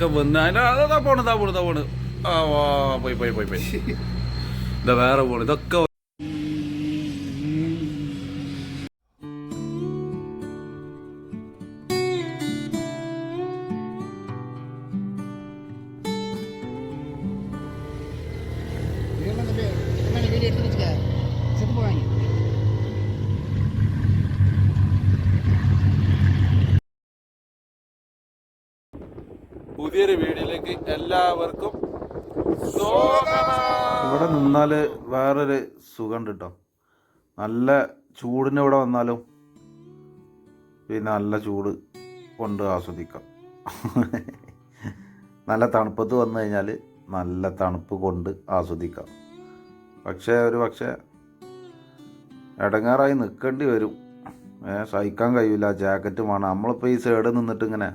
ഒക്കെ വന്ന് അതിന്റെ അതാ പോണ് ഇതാ പോണ് ഇതാ ആ വാ പോയി പോയി പോയി പോയി. ഇതാ വേറെ പോണ് ഇതൊക്കെ Sit the boy on you. പുതിയൊരു വീഡിയോയിലേക്ക് എല്ലാവർക്കും ഇവിടെ നിന്നാൽ വേറൊരു സുഖം കേട്ടോ നല്ല ചൂടിന് ഇവിടെ വന്നാലും പിന്നെ നല്ല ചൂട് കൊണ്ട് ആസ്വദിക്കാം. നല്ല തണുപ്പത്ത് വന്നു കഴിഞ്ഞാൽ നല്ല തണുപ്പ് കൊണ്ട് ആസ്വദിക്കാം. പക്ഷേ ഒരു പക്ഷേ ഇടങ്ങാറായി നിൽക്കേണ്ടി വരും. സഹിക്കാൻ കഴിയില്ല ജാക്കറ്റ് വേണം നമ്മളിപ്പോൾ ഈ സൈഡ് നിന്നിട്ട് ഇങ്ങനെ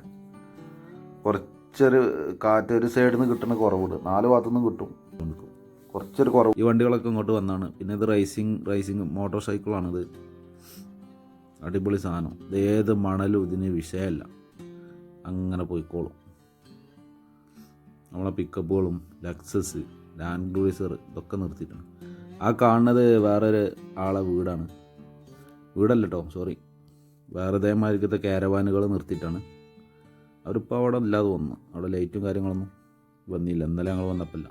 കുറച്ചൊരു കാറ്റ് ഒരു സൈഡിൽ നിന്ന് കിട്ടുന്ന കുറവുണ്ട്. നാല് ഭാഗത്തു നിന്നും കിട്ടും. കുറച്ചൊരു കുറവ്. ഈ വണ്ടികളൊക്കെ ഇങ്ങോട്ട് വന്നാണ്. പിന്നെ ഇത് റൈസിങ് റൈസിങ് മോട്ടോർ സൈക്കിളാണിത് അടിപൊളി സാധനം. ഇത് ഏത് മണലും ഇതിന് വിഷയമല്ല അങ്ങനെ പോയിക്കോളും. നമ്മളെ പിക്കപ്പുകളും ലക്സസ് ലാൻഡ് ക്രൂയിസർ ഇതൊക്കെ നിർത്തിയിട്ടുണ്ട്. ആ കാണുന്നത് വേറൊരു ആളെ വീടാണ്. വീടല്ല കേട്ടോ സോറി വേറെ ഇതേമാതിരിക്കത്തെ കാരവാനുകൾ നിർത്തിയിട്ടാണ്. അവരിപ്പോൾ അവിടെ ഇല്ലാതെ വന്നു. അവിടെ ലൈറ്റും കാര്യങ്ങളൊന്നും വന്നില്ല. ഇന്നലെ ഞങ്ങൾ വന്നപ്പോഴില്ല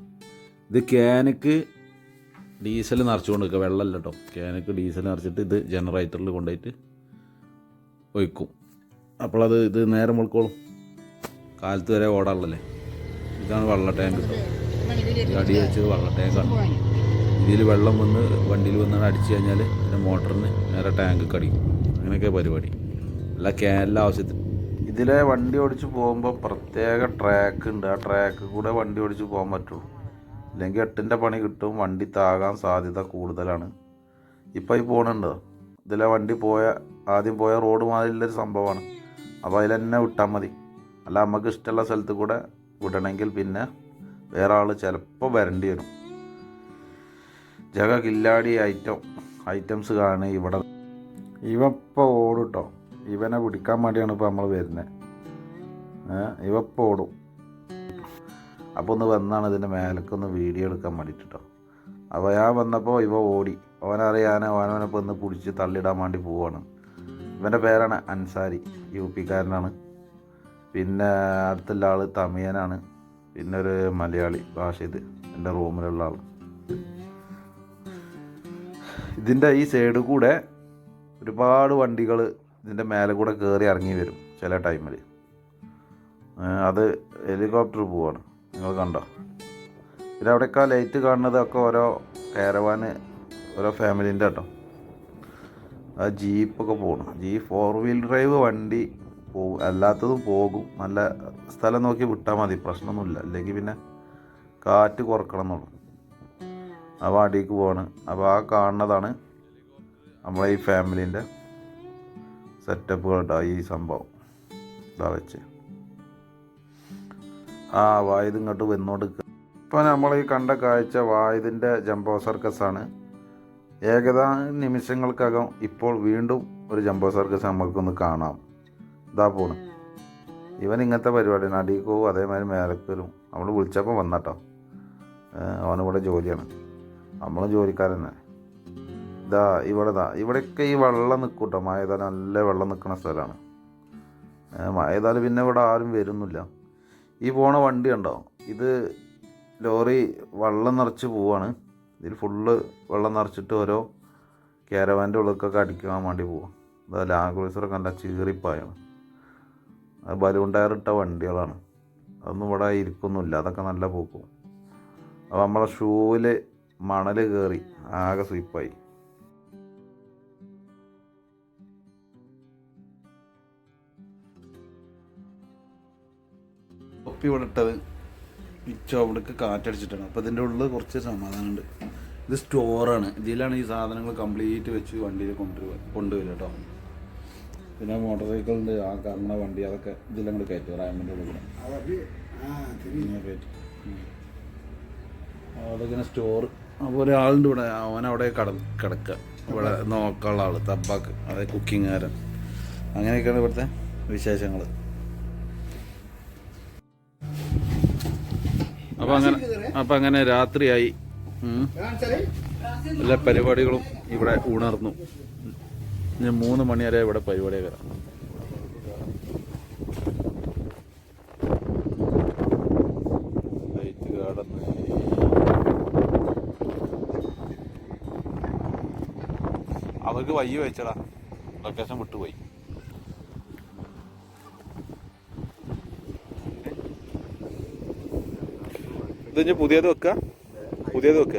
ഇത് ക്യാനക്ക് ഡീസൽ നിറച്ചുകൊണ്ട് വെക്കുക വെള്ളമല്ല കേട്ടോ ക്യാനക്ക് ഡീസൽ നിറച്ചിട്ട് ഇത് ജനറേറ്ററിൽ കൊണ്ടുപോയിട്ട് ഒഴിക്കും. അപ്പോൾ അത് ഇത് നേരം മുൾക്കോളും കാലത്ത് വരെ ഓടാനുള്ളല്ലേ ഇതാണ് വെള്ള ടാങ്ക്. അടി വെച്ച് വെള്ള ടാങ്കാണ്. ഇതിൽ വെള്ളം വന്ന് വണ്ടിയിൽ വന്നാണ് അടിച്ചു കഴിഞ്ഞാൽ പിന്നെ മോട്ടറിന് നേരെ ടാങ്ക് കടിക്കും അങ്ങനെയൊക്കെ പരിപാടി. അല്ല ക്യാനിലെ ആവശ്യത്തിന് ഇതിലെ വണ്ടി ഓടിച്ച് പോകുമ്പോൾ പ്രത്യേക ട്രാക്ക് ഉണ്ട്. ആ ട്രാക്ക് കൂടെ വണ്ടി ഓടിച്ച് പോകാൻ പറ്റുള്ളൂ. ഇല്ലെങ്കിൽ എട്ടിന്റെ പണി കിട്ടും. വണ്ടി താകാൻ സാധ്യത കൂടുതലാണ്. ഇപ്പോൾ ഈ പോണുണ്ട് ഇതിലെ വണ്ടി പോയ ആദ്യം പോയ റോഡ് മാതിരിയുള്ളൊരു സംഭവമാണ്. അപ്പോൾ അതിൽ തന്നെ വിട്ടാൽ മതി. അല്ല നമുക്ക് ഇഷ്ടമുള്ള സ്ഥലത്ത് കൂടെ വിടണമെങ്കിൽ പിന്നെ വേറെ ആൾ ചിലപ്പോൾ വരേണ്ടി വരും. ജഗ കില്ലാടി ഐറ്റം ഐറ്റംസ് കാണുക ഇവിടെ. ഇവ ഇപ്പോൾ ഓടും കേട്ടോ ഇവനെ പിടിക്കാൻ വേണ്ടിയാണ് ഇപ്പോൾ നമ്മൾ വരുന്നത് ഇവ പോടും. അപ്പോൾ ഒന്ന് വന്നാണ് ഇതിന്റെ മേലക്കൊന്ന് വീഡിയോ എടുക്കാൻ വേണ്ടിയിട്ടോ അപ്പോൾ ഞാൻ വന്നപ്പോൾ ഇവ ഓടി. അവനറിയാൻ അവനവനപ്പോൾ ഒന്ന് പിടിച്ച് തള്ളിയിടാൻ വേണ്ടി പോവാണ്. ഇവന്റെ പേരാണ് അൻസാരി യു പിക്കാരനാണ് പിന്നെ അടുത്തുള്ള ആൾ തമിയനാണ്. പിന്നെ ഒരു മലയാളി ഭാഷ ഇത് എന്റെ റൂമിലുള്ള ആൾ ഇതിന്റെ ഈ സൈഡ് കൂടെ ഒരുപാട് വണ്ടികൾ ഇതിന്റെ മേലെ കൂടെ കയറി ഇറങ്ങി വരും ചില ടൈമിൽ അത് ഹെലികോപ്റ്റർ പോവാണ്. നിങ്ങൾ കണ്ടോ? പിന്നെ അവിടെയൊക്കെ ലൈറ്റ് കാണുന്നതൊക്കെ ഓരോ കാരവാന് ഓരോ ഫാമിലിന്റെ കേട്ടോ. ആ ജീപ്പൊക്കെ പോകണം ജീ ഫോർ വീൽ ഡ്രൈവ് വണ്ടി പോകും അല്ലാത്തതും പോകും. നല്ല സ്ഥലം നോക്കി വിട്ടാൽ മതി. പ്രശ്നമൊന്നുമില്ല. അല്ലെങ്കിൽ പിന്നെ കാറ്റ് കുറക്കണം എന്നുള്ളൂ. അപ്പോൾ വണ്ടിക്ക് പോവാണ്. അപ്പോൾ ആ കാണുന്നതാണ് നമ്മളെ ഈ ഫാമിലീന്റെ സെറ്റപ്പുകൾ കേട്ടോ ഈ സംഭവം. ഇതാ വെച്ച്. ആ വായുത് ഇങ്ങോട്ട് വന്നോണ്ട് ഇപ്പോൾ നമ്മൾ ഈ കണ്ട കാഴ്ച വായുതിന്റെ ജംബോ സർക്കസാണ്. ആണ് ഏകദേശ നിമിഷങ്ങൾക്കകം ഇപ്പോൾ വീണ്ടും ഒരു ജംബോ സർക്കസ് നമുക്കൊന്ന് കാണാം. ഇതാ പോണ്. ഇവൻ ഇങ്ങനത്തെ പരിപാടിയാണ് അടിക്ക് പോവും അതേമാതിരി മേലക്ക് വരും നമ്മൾ വിളിച്ചപ്പോൾ വന്നട്ടോ അവനിവിടെ ജോലിയാണ്. നമ്മളും ജോലിക്കാരൻ തന്നെ ഇതാ ഇവിടെ ദാ ഇവിടെയൊക്കെ ഈ വെള്ളം നിൽക്കും കേട്ടോ നല്ല വെള്ളം നിൽക്കുന്ന സ്ഥലമാണ്. മായതാൽ പിന്നെ ഇവിടെ ആരും വരുന്നില്ല. ഈ പോണ വണ്ടി ഉണ്ടോ ഇത് ലോറി വെള്ളം നിറച്ച് പോവാണ്. ഇതിൽ ഫുള്ള് വെള്ളം നിറച്ചിട്ട് ഓരോ കേരവാന്റെ ഉള്ളിലേക്കൊക്കെ അടിക്കാൻ വേണ്ടി പോവാം. അതായത് ലാംഗ്ലൂസറൊക്കെ നല്ല ചീറിപ്പായാണ്. അത് ബലൂൺ ടയർ ഇട്ട വണ്ടികളാണ്. അതൊന്നും ഇവിടെ ഇരിക്കൊന്നുമില്ല അതൊക്കെ നല്ല പോക്കും അപ്പോൾ നമ്മളെ ഷൂവിൽ മണൽ കയറി ആകെ സ്വീപ്പായി ഇപ്പോൾ ഇവിടെ ഇട്ടത്. ഈ ചുവടക്ക് കാറ്റടിച്ചിട്ടാണ്. അപ്പോൾ ഇതിന്റെ ഉള്ളിൽ കുറച്ച് സമാധാനമുണ്ട്. ഇത് സ്റ്റോറാണ് ഇതിലാണ് ഈ സാധനങ്ങൾ കംപ്ലീറ്റ് വെച്ച് വണ്ടിയിൽ കൊണ്ടുവരുക കൊണ്ടുവരിക കേട്ടോ. പിന്നെ മോട്ടോർ സൈക്കിളുണ്ട് ആ കറങ്ങണ വണ്ടി അതൊക്കെ ഇതെല്ലാം കൂടി കയറ്റും. റാമിന്റെ ഉള്ളിൽ കൂടെ. അതിങ്ങനെ സ്റ്റോർ അപ്പോൾ ഒരാളുണ്ട് ഇവിടെ. അവൻ അവിടെ കട കിടക്കുക ഇവിടെ നോക്കാനുള്ള ആൾ തബാക്ക് അതായത് കുക്കിംഗ് അങ്ങനെയൊക്കെയാണ് ഇവിടുത്തെ വിശേഷങ്ങൾ അപ്പം അങ്ങനെ അങ്ങനെ രാത്രിയായി. എല്ലാ പരിപാടികളും ഇവിടെ ഉണർന്നു. ഇനി മൂന്ന് മണി വരെ ഇവിടെ പരിപാടി വരാം. ലൈറ്റ് അവർക്ക് വയ്യ വെച്ചടാ. ലൊക്കേഷൻ വിട്ടുപോയി. ഇത് ഇനി പുതിയത് വെക്ക? പുതിയത് വെക്ക.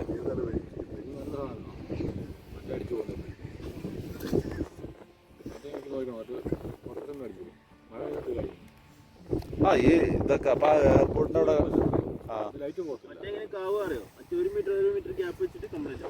ആ ഈ ഇതൊക്കെ. അപ്പൊ എയർപോർട്ടിന്റെ അവിടെ ആ. മറ്റേങ്ങനെ കാവ് അറിയോ? മറ്റേ ഒരു മീറ്റർ ഒരു മീറ്റർ ഗ്യാപ്പ് വെച്ചിട്ട് കംപ്ലീറ്റ്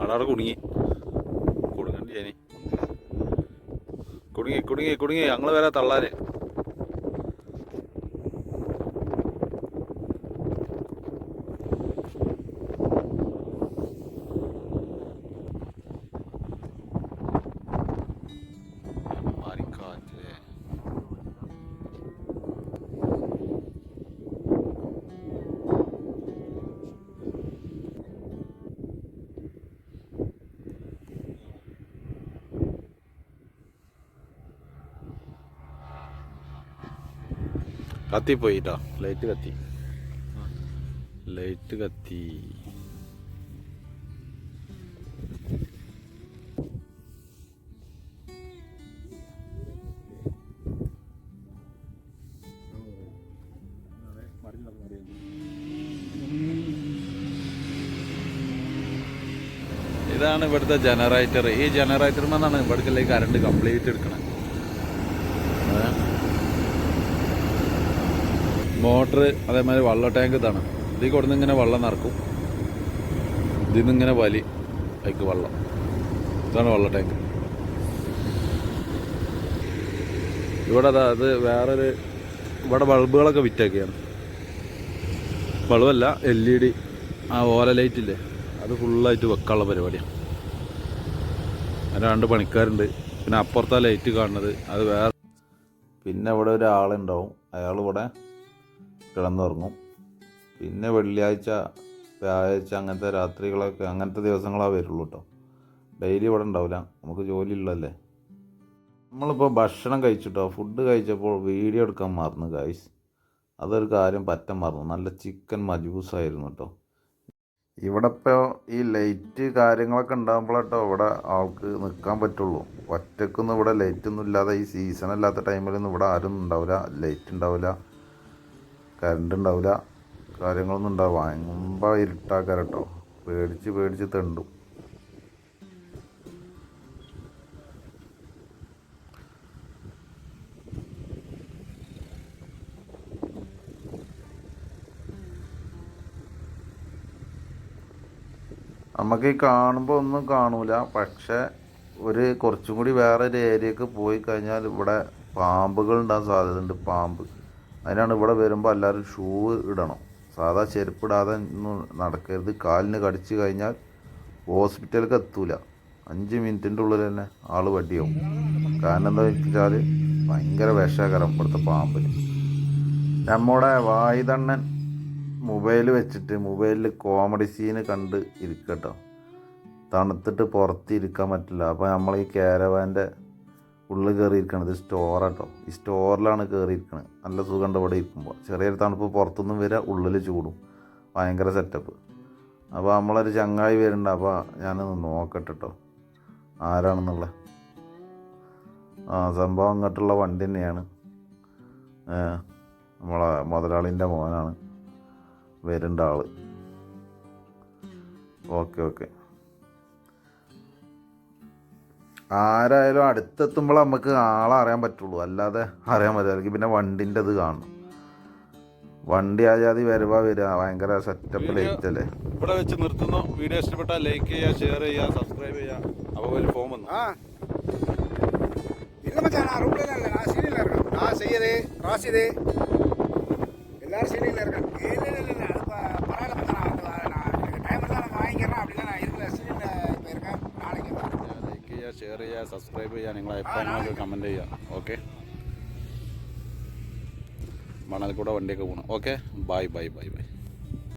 അവിടെ കുടുങ്ങി. കുടുങ്ങണ്ടി ഞാൻ കുടുങ്ങി കുടുങ്ങി കുടുങ്ങി. ഞങ്ങൾ വരാ തള്ളാന്. കത്തിപ്പോയി കേട്ടോ ലൈറ്റ് കത്തി. ലൈറ്റ് കത്തി. ഇതാണ് ഇവിടുത്തെ ജനറേറ്റർ ഈ ജനറേറ്ററിൽ നിന്നാണ് ഇവിടേക്കുള്ള കറണ്ട് കംപ്ലീറ്റ് എടുക്കണത്. മോട്ടർ അതേമാതിരി വള്ള ടാങ്ക് ഇതാണ്. ഇതിൽ കൊടുന്ന് ഇങ്ങനെ വെള്ളം നിറക്കും. ഇതിൽ നിന്ന് ഇങ്ങനെ വലി അതിക്ക് വെള്ളം. ഇതാണ് വള്ള ടാങ്ക്. ഇവിടെ അതാ അത് വേറൊരു ഇവിടെ ബൾബുകളൊക്കെ വിറ്റാക്കിയാണ്. ബൾബല്ല എൽ ഇ ഡി. ആ ഓല ലൈറ്റില്ലേ അത് ഫുള്ളായിട്ട് വെക്കാനുള്ള പരിപാടിയാണ് രണ്ട് പണിക്കാരുണ്ട്. പിന്നെ അപ്പുറത്തെ ലൈറ്റ് കാണുന്നത്. അത് വേറെ പിന്നെ ഇവിടെ ഒരാളുണ്ടാവും. അയാൾ ഇവിടെ കിടന്നുറങ്ങും. പിന്നെ വെള്ളിയാഴ്ച വ്യാഴാഴ്ച അങ്ങനത്തെ രാത്രികളൊക്കെ അങ്ങനത്തെ ദിവസങ്ങളാണ് വരുള്ളൂ കേട്ടോ ഡെയിലി ഇവിടെ ഉണ്ടാവില്ല. നമുക്ക് ജോലി ഉള്ളതല്ലേ? നമ്മളിപ്പോൾ ഭക്ഷണം കഴിച്ചിട്ടോ ഫുഡ് കഴിച്ചപ്പോൾ വീഡിയോ എടുക്കാൻ മറന്നു ഗൈസ് അതൊരു കാര്യം പറ്റാൻ മറന്നു. നല്ല ചിക്കൻ മജൂസായിരുന്നു കേട്ടോ ഇവിടെ ഇപ്പോൾ ഈ ലൈറ്റ് കാര്യങ്ങളൊക്കെ ഉണ്ടാകുമ്പോഴാട്ടോ ഇവിടെ ആൾക്ക് നിൽക്കാൻ പറ്റുള്ളൂ. ഒറ്റക്കൊന്നും ഇവിടെ ലൈറ്റൊന്നും ഇല്ലാതെ ഈ സീസൺ അല്ലാത്ത ടൈമിലൊന്നും ഇവിടെ ആരും ഉണ്ടാവില്ല. ലൈറ്റ് ഉണ്ടാവില്ല. കറണ്ട് ഉണ്ടാവില്ല കാര്യങ്ങളൊന്നും ഉണ്ടാവും വാങ്ങുമ്പ ഇരുട്ടാക്കാര കേട്ടോ പേടിച്ച് പേടിച്ച് തെണ്ടും. നമുക്ക് ഈ കാണുമ്പോൾ ഒന്നും കാണൂല. പക്ഷെ ഒരു കുറച്ചും കൂടി വേറെ ഒരു ഏരിയക്ക് പോയി കഴിഞ്ഞാൽ ഇവിടെ പാമ്പുകൾ ഉണ്ടാകാൻ സാധ്യതയുണ്ട്. പാമ്പ്. അതിനാണ് ഇവിടെ വരുമ്പോൾ എല്ലാവരും ഷൂ ഇടണം. സാധാ ചെരുപ്പിടാതെ ഒന്നും നടക്കരുത്. കാലിന് കടിച്ചു കഴിഞ്ഞാൽ ഹോസ്പിറ്റലിലേക്ക് എത്തൂല. അഞ്ച് മിനിറ്റിന്റെ ഉള്ളിൽ തന്നെ ആൾ വടിയാവും. കാരണം എന്താ വെച്ചാൽ ഭയങ്കര വിഷകരം ഇവിടുത്തെ പാമ്പിന്. നമ്മുടെ വായുതണ്ണൻ മൊബൈൽ വെച്ചിട്ട് മൊബൈലിൽ കോമഡി സീന് കണ്ട് ഇരിക്കട്ടോ. തണുത്തിട്ട് പുറത്ത് ഇരിക്കാൻ പറ്റില്ല. അപ്പോൾ നമ്മൾ ഈ കാരവാന്റെ ഉള്ളിൽ കയറിയിരിക്കണത് സ്റ്റോർ സ്റ്റോറാട്ടോ ഈ സ്റ്റോറിലാണ് കയറിയിരിക്കുന്നത് നല്ല സുഖമുണ്ട് ഇവിടെ ഇരിക്കുമ്പോൾ. ചെറിയൊരു തണുപ്പ് പുറത്തുനിന്നും വരിക ഉള്ളിൽ ചൂടും. ഭയങ്കര സെറ്റപ്പ് അപ്പോൾ നമ്മളൊരു ചങ്ങായി വരുന്നുണ്ട്. അപ്പോൾ ഞാനൊന്ന് നോക്കട്ടെ കേട്ടോ ആരാണെന്നുള്ള. ആ സംഭവം അങ്ങോട്ടുള്ള വണ്ടി തന്നെയാണ്. നമ്മളെ മുതലാളിന്റെ മോനാണ്. വരുന്നുണ്ട് ആൾ ഓക്കെ ഓക്കെ. ആരായാലും അടുത്തെത്തുമ്പോൾ നമുക്ക് ആളെ അറിയാൻ പറ്റുള്ളൂ അല്ലാതെ അറിയാൻ പറ്റില്ല അല്ലെങ്കിൽ പിന്നെ വണ്ടിൻ്റെ ഇത് കാണണം വണ്ടി ആജാതി വരുവാ വരിക ഭയങ്കര സെറ്റപ്പ് ലൈറ്റ് അല്ലേ ഇവിടെ വെച്ച് നിർത്തുന്നു വീഡിയോ ഇഷ്ടപ്പെട്ടാൽ ലൈക്ക് ചെയ്യുക ഷെയർ ചെയ്യുക സബ്സ്ക്രൈബ് ചെയ്യുക അപ്പോൾ ഒരു ഫോം വന്നു ஆ இல்லை மச்சான் நான் ரூம்ல இல்லை நான் சீரியலில் இருக்கேன் நான் செய்யுது ராசிது எல்லாரும் சீரியலில் സബ്സ്ക്രൈബ് ചെയ്യുക നിങ്ങളെ അഭിപ്രായങ്ങളൊക്കെ കമന്റ് ചെയ്യുക ഓക്കെ മണൽ കൂടെ വണ്ടിയൊക്കെ പോകണം okay bye bye bye bye